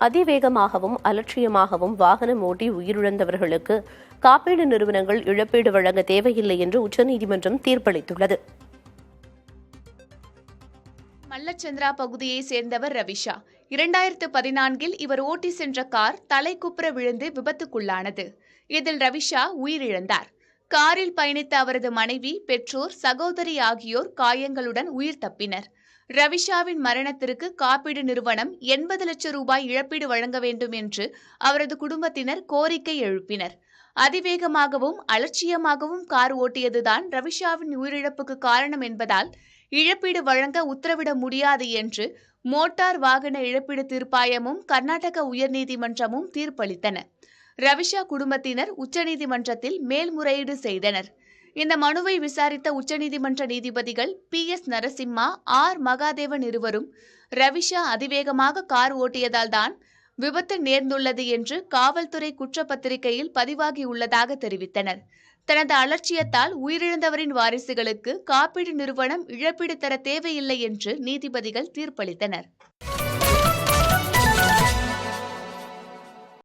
அதிவேகமாகவும் அலட்சியமாகவும் வாகனம் ஓட்டி உயிரிழந்தவர்களுக்கு காப்பீடு நிறுவனங்கள் இழப்பீடு வழங்க தேவையில்லை என்று உச்சநீதிமன்றம் தீர்ப்பளித்துள்ளது. மல்லச்சந்திரா பகுதியைச் சேர்ந்தவர் ரவிஷா இரண்டாயிரத்து பதினான்கில் இவர் ஓட்டி சென்ற கார் தலைக்குப்புற விழுந்து விபத்துக்குள்ளானது. இதில் ரவிஷா உயிரிழந்தார். காரில் பயணித்த அவரது மனைவி பெற்றோர் சகோதரி ஆகியோர் காயங்களுடன் உயிர் தப்பினர். ரவிஷாவின் மரணத்திற்கு காப்பீடு நிறுவனம் எண்பது லட்சம் ரூபாய் இழப்பீடு வழங்க வேண்டும் என்று அவரது குடும்பத்தினர் கோரிக்கை எழுப்பினர். அதிவேகமாகவும் அலட்சியமாகவும் கார் ஓட்டியதுதான் ரவிஷாவின் உயிரிழப்புக்கு காரணம் என்பதால் இழப்பீடு வழங்க உத்தரவிட முடியாது என்று மோட்டார் வாகன இழப்பீடு தீர்ப்பாயமும் கர்நாடக உயர்நீதிமன்றமும் தீர்ப்பளித்தன. ரவிஷா குடும்பத்தினர் உச்சநீதிமன்றத்தில் மேல்முறையீடு செய்தனர். இந்த மனுவை விசாரித்த உச்சநீதிமன்ற நீதிபதிகள் P S Narasimha R. Mahadevan இருவரும் ரவிஷா அதிவேகமாக கார் ஓட்டியதால் தான் விபத்து நேர்ந்துள்ளது என்று காவல்துறை குற்றப்பத்திரிகையில் பதிவாகியுள்ளதாக தெரிவித்தனர். தனது அலட்சியத்தால் உயிரிழந்தவரின் வாரிசுகளுக்கு காப்பீடு நிறுவனம் இழப்பீடு தர தேவையில்லை என்று நீதிபதிகள் தீர்ப்பளித்தனர்.